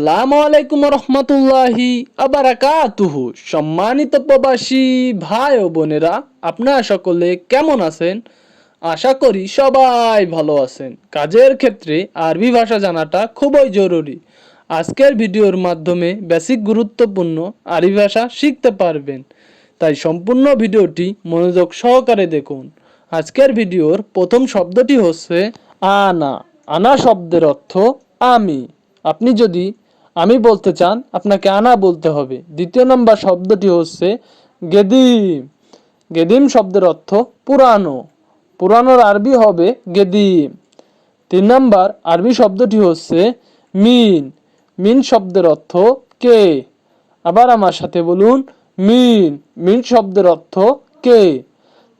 আসসালামু আলাইকুম রহমতুল্লাহি আবারাকাতুহু। সম্মানিত প্রবাসী ভাই ও বোনেরা, আপনারা সকলে কেমন আছেন? আশা করি সবাই ভালো আছেন। কাজের ক্ষেত্রে আরবি ভাষা জানাটা খুবই জরুরি। আজকের ভিডিওর মাধ্যমে বেসিক গুরুত্বপূর্ণ আরবি ভাষা শিখতে পারবেন। তাই সম্পূর্ণ ভিডিওটি মনোযোগ সহকারে দেখুন। আজকের ভিডিওর প্রথম শব্দটি হচ্ছে আনা। আনা শব্দের অর্থ আমি। আপনি যদি আমি বলতে চান, আপনাকে আনা বলতে হবে। দ্বিতীয় নম্বর শব্দটি হচ্ছে গেদিম। গেদিম শব্দের অর্থ পুরানো। পুরানোর আরবি হবে গেদিম। তিন নম্বর আরবি শব্দটি হচ্ছে মিন। মিন শব্দের অর্থ কে? আবার আমার সাথে বলুন, মিন। মিন শব্দের অর্থ কে?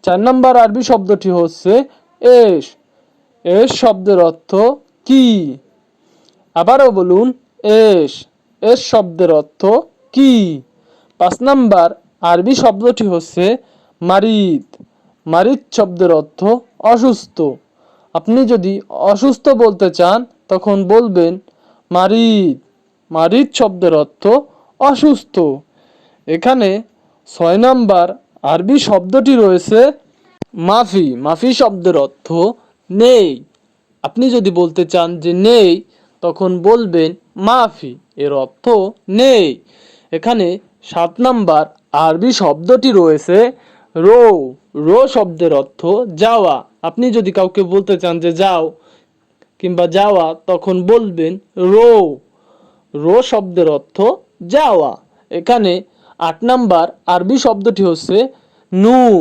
চার নম্বর আরবি শব্দটি হচ্ছে এস। এস শব্দের অর্থ কি? আবারও বলুন এস। এস শব্দের অর্থ কি? পাঁচ নাম্বার আরবি শব্দটি হচ্ছে মারিদ। মারিদ শব্দের অর্থ অসুস্থ। আপনি যদি অসুস্থ বলতে চান, তখন বলবেন মারিদ। মারিদ শব্দের অর্থ অসুস্থ। এখানে ছয় নাম্বার আরবি শব্দটি রয়েছে মাফি। মাফি শব্দের অর্থ নেই। আপনি যদি বলতে চান যে নেই তখন বলবেন, মাফি, এর অর্থ নেই। এখানে সাত নাম্বার আরবি শব্দটি রয়েছে, রো। রো শব্দের অর্থ যাওয়া। আপনি যদি কাউকে বলতে চান যে যাও কিংবা যাওয়া, তখন বলবেন, রো। রো শব্দের অর্থ যাওয়া। এখানে আট নাম্বার আরবি শব্দটি হচ্ছে নুম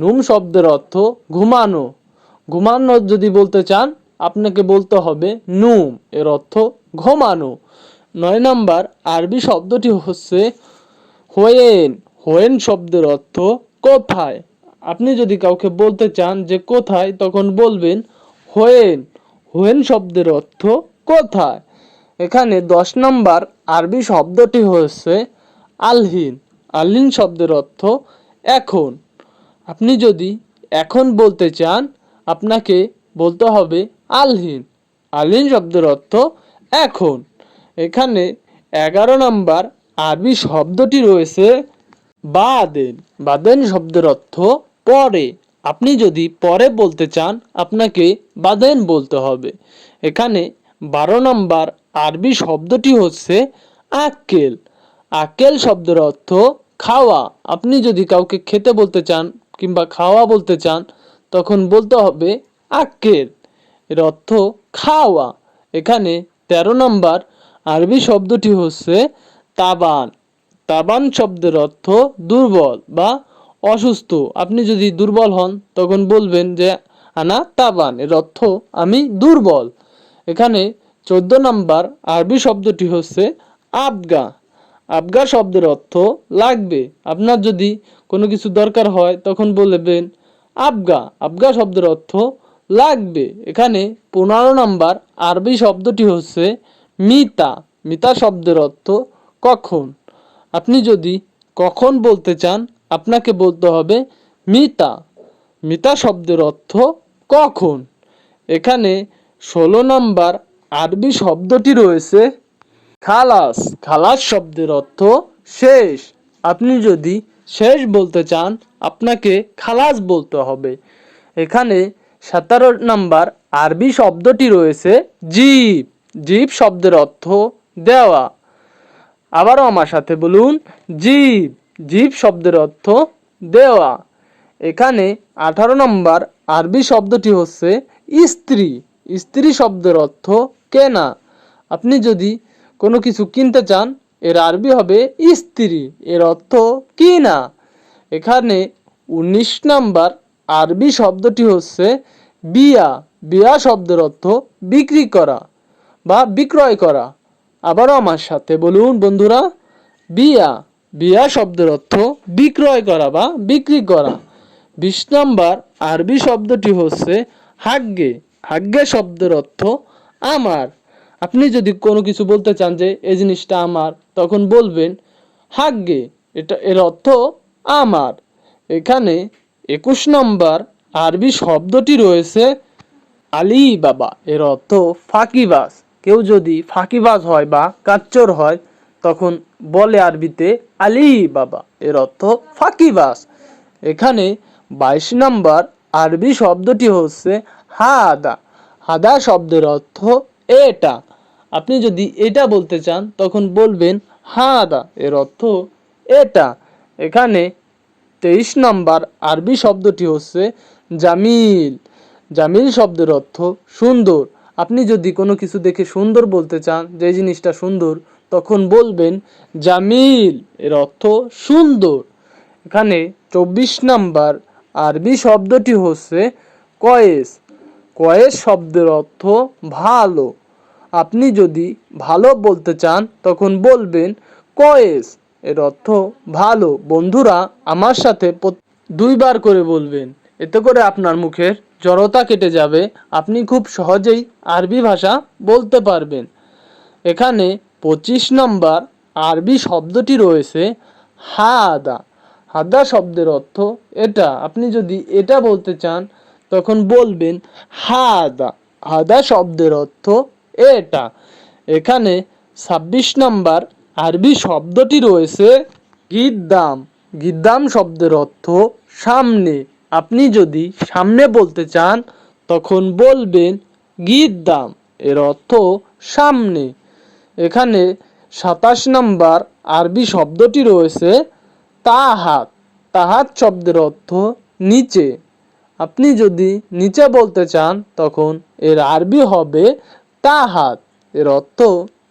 নুম শব্দের অর্থ ঘুমানো। ঘুমানো যদি বলতে চান আপনাকে বলতে হবে নুম, এর অর্থ ঘুমানো। নয় নাম্বার, আরবি শব্দটি হচ্ছে হোয়েন। হোয়েন শব্দের অর্থ কোথায়? আপনি যদি কাউকে বলতে চান যে কোথায়, তখন বলবেন হোয়েন। হোয়েন শব্দের অর্থ কোথায়? এখানে দশ নম্বর, আরবি শব্দটি হচ্ছে আলহিন। আলহিন শব্দের অর্থ এখন। আপনি যদি এখন বলতে চান, আপনাকে বলতে হবে আলহিন। আলহিন শব্দের অর্থ এখন। এখানে এগারো নম্বর আরবি শব্দটি রয়েছে বাদেন। বাদেন শব্দের অর্থ পরে। আপনি যদি পরে বলতে চান, আপনাকে বাদেন বলতে হবে। এখানে বারো নম্বর আরবি শব্দটি হচ্ছে আক্কেল আক্কেল শব্দের অর্থ খাওয়া। আপনি যদি কাউকে খেতে বলতে চান কিংবা খাওয়া বলতে চান, তখন বলতে হবে আক্কেল এর অর্থ খাওয়া। এখানে তেরো নম্বর আরবি শব্দটি হচ্ছে তাবান। তাবান শব্দের অর্থ দুর্বল বা অসুস্থ। আপনি যদি দুর্বল হন, তখন বলবেন যে, আনা তাবান। এর অর্থ, আমি দুর্বল। এখানে চোদ্দ নম্বর আরবি শব্দটি হচ্ছে আবগা। আবগা শব্দের অর্থ লাগবে। আপনার যদি কোনো কিছু দরকার হয়, তখন বলবেন, আবগা। আবগা শব্দের অর্থ লাগবে। এখানে পনেরো নম্বর আরবি শব্দটি হচ্ছে মিতা। মিতা শব্দের অর্থ কখন। আপনি যদি কখন বলতে চান, আপনাকে বলতে হবে মিতা। মিতা শব্দের অর্থ কখন। এখানে ষোলো নম্বর আরবি শব্দটি রয়েছে খালাস। খালাস শব্দের অর্থ শেষ। আপনি যদি শেষ বলতে চান, আপনাকে খালাস বলতে হবে। এখানে সতেরো নাম্বার আরবি শব্দটি রয়েছে জীব। জীব শব্দের অর্থ দেওয়া। আবারও আমার সাথে বলুন, জীব। জীব শব্দের অর্থ দেওয়া। এখানে আঠারো নম্বর আরবি শব্দটি হচ্ছে স্ত্রী। স্ত্রী শব্দের অর্থ কেনা। আপনি যদি কোনো কিছু কিনতে চান, এর আরবি হবে স্ত্রী। এর অর্থ কিনা। এখানে উনিশ নাম্বার আরবি শব্দটি হচ্ছে বিয়া। বিয়া শব্দের অর্থ বিক্রি করা বা বিক্রয় করা। আবারও আমার সাথে বলুন বন্ধুরা, বিয়া। বিয়া শব্দের অর্থ বিক্রয় করা বা বিক্রি করা। বিশ নাম্বার আরবি শব্দটি হচ্ছে হাগ্গে। হাগ্গে শব্দের অর্থ আমার। আপনি যদি কোনো কিছু বলতে চান যে এই জিনিসটা আমার, তখন বলবেন হাগ্গে। এটা এর অর্থ আমার। এখানে একুশ নম্বর আরবি শব্দটি রয়েছে আলী বাবা। এর অর্থ ফাঁকিবাস কেউ যদি ফাঁকিবাজ হয় বা কাচ্চর হয়, তখন বলে আরবিতে আলী বাবা। এর অর্থ ফাঁকিবাজ। এখানে বাইশ নম্বর আরবি শব্দটি হচ্ছে হাদা। হাদা শব্দের অর্থ এটা। আপনি যদি এটা বলতে চান, তখন বলবেন হাদা। এর অর্থ এটা। এখানে তেইশ নাম্বার আরবি শব্দটি হচ্ছে জামিল। জামিল শব্দের অর্থ সুন্দর। আপনি যদি কোনো কিছু দেখে সুন্দর বলতে চান, যে জিনিসটা সুন্দর, তখন বলবেন জামিল। এর অর্থ সুন্দর। এখানে চব্বিশ নাম্বার আরবি শব্দটি হচ্ছে কয়েস। কয়েস শব্দের অর্থ ভালো। আপনি যদি ভালো বলতে চান, তখন বলবেন কয়েস। এর অর্থ, ভালো, বন্ধুরা আমার সাথে দুইবার করে বলবেন। এতে করে আপনার মুখের জড়তা কেটে যাবে। আপনি খুব সহজেই আরবি ভাষা বলতে পারবেন। এখানে পঁচিশ নম্বর আরবি শব্দটি রয়েছে, হাদা হাদা শব্দের অর্থ এটা। আপনি যদি এটা বলতে চান, তখন বলবেন, হাদা হাদা শব্দের অর্থ এটা। এখানে ছাব্বিশ নম্বর আরবি শব্দটি রয়েছে গিদ্দাম। গিদ্দাম শব্দের অর্থ সামনে। আপনি যদি সামনে বলতে চান, তখন বলবেন গিদ্দাম। এর অর্থ সামনে। এখানে সাতাশ নম্বর আরবি শব্দটি রয়েছে তাহাত। তাহাত শব্দের অর্থ নিচে। আপনি যদি নিচে বলতে চান, তখন এর আরবি হবে তাহাত। এর অর্থ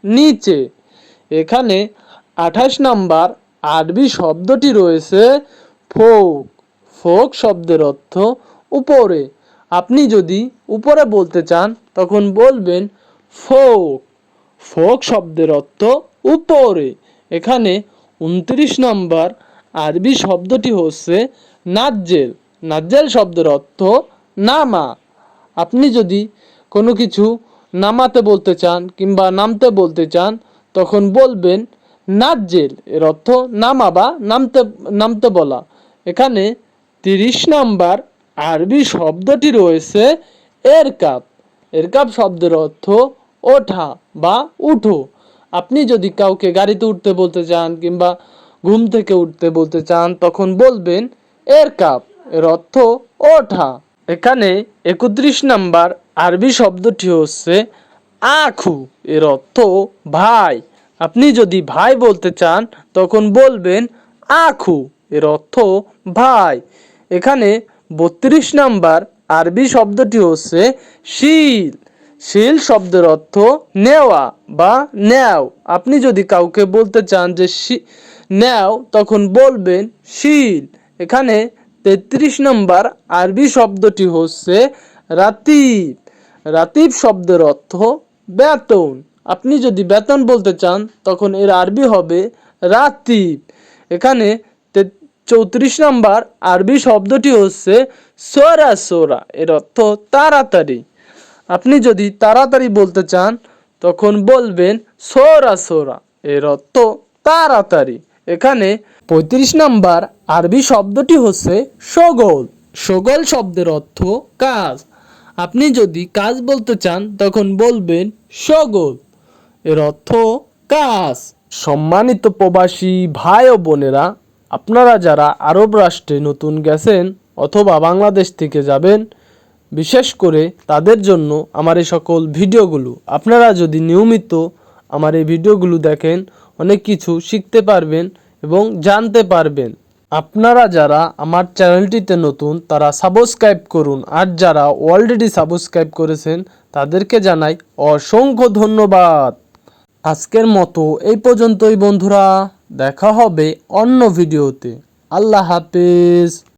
নিচে। এখানে আঠাশ নাম্বার আরবি শব্দটি রয়েছে ফোক। ফোক শব্দের অর্থ উপরে। আপনি যদি উপরে বলতে চান, তখন বলবেন ফোক। ফোক শব্দের অর্থ উপরে। এখানে উনত্রিশ নম্বর আরবি শব্দটি হচ্ছে নাজ্জেল। নাজ্জেল শব্দের অর্থ নামা। আপনি যদি কোনো কিছু নামাতে বলতে চান কিংবা নামতে বলতে চান তখন বলবেন, নাজ্জেল এর অর্থ নামা বা নামতে নামতে বলা। এখানে তিরিশ নাম্বার আরবি শব্দটি রয়েছে এর কাপ এর কাপ শব্দের অর্থ ওঠা বা উঠো। আপনি যদি কাউকে গাড়িতে উঠতে বলতে চান কিংবা ঘুম থেকে উঠতে বলতে চান, তখন বলবেন এর কাপ এর অর্থ ওঠা। এখানে একত্রিশ নাম্বার আরবি শব্দটি হচ্ছে আখু। এর অর্থ ভাই। আপনি যদি ভাই বলতে চান, তখন বলবেন আখু। এর অর্থ ভাই। এখানে বত্রিশ নাম্বার আরবি শব্দটি হচ্ছে শিল। শিল শব্দের অর্থ নেওয়া বা নেও আপনি যদি কাউকে বলতে চান যে নেও তখন বলবেন শিল। এখানে তেত্রিশ নম্বর আরবি শব্দটি হচ্ছে রাতিব। রাতিব শব্দের অর্থ বেতন। আপনি যদি বেতন বলতে চান, তখন এর আরবি হবে রাতিব। এখানে চৌত্রিশ নাম্বার আরবি শব্দটি হচ্ছে সোরা সোরা। এর অর্থ তাড়াতাড়ি। আপনি যদি তাড়াতাড়ি বলতে চান, তখন বলবেন সোরা সোরা। এর অর্থ তাড়াতাড়ি। এখানে পঁয়ত্রিশ নাম্বার আরবি শব্দটি হচ্ছে সগল। সগল শব্দের অর্থ কাজ। আপনি যদি কাজ বলতে চান, তখন বলবেন সগোল। এর অর্থ কাজ। সম্মানিত প্রবাসী ভাই ও বোনেরা, আপনারা যারা আরব রাষ্ট্রে নতুন গেছেন অথবা বাংলাদেশ থেকে যাবেন, বিশেষ করে তাদের জন্য আমার এই সকল ভিডিওগুলো। আপনারা যদি নিয়মিত আমার এই ভিডিওগুলো দেখেন, অনেক কিছু শিখতে পারবেন এবং জানতে পারবেন। আপনারা যারা আমার চ্যানেলটিতে নতুন, তারা সাবস্ক্রাইব করুন। আর যারা অলরেডি সাবস্ক্রাইব করেছেন, তাদেরকে জানাই অসংখ্য ধন্যবাদ। আজকের মতো এই পর্যন্তই বন্ধুরা। দেখা হবে অন্য ভিডিওতে। আল্লাহ হাফেজ।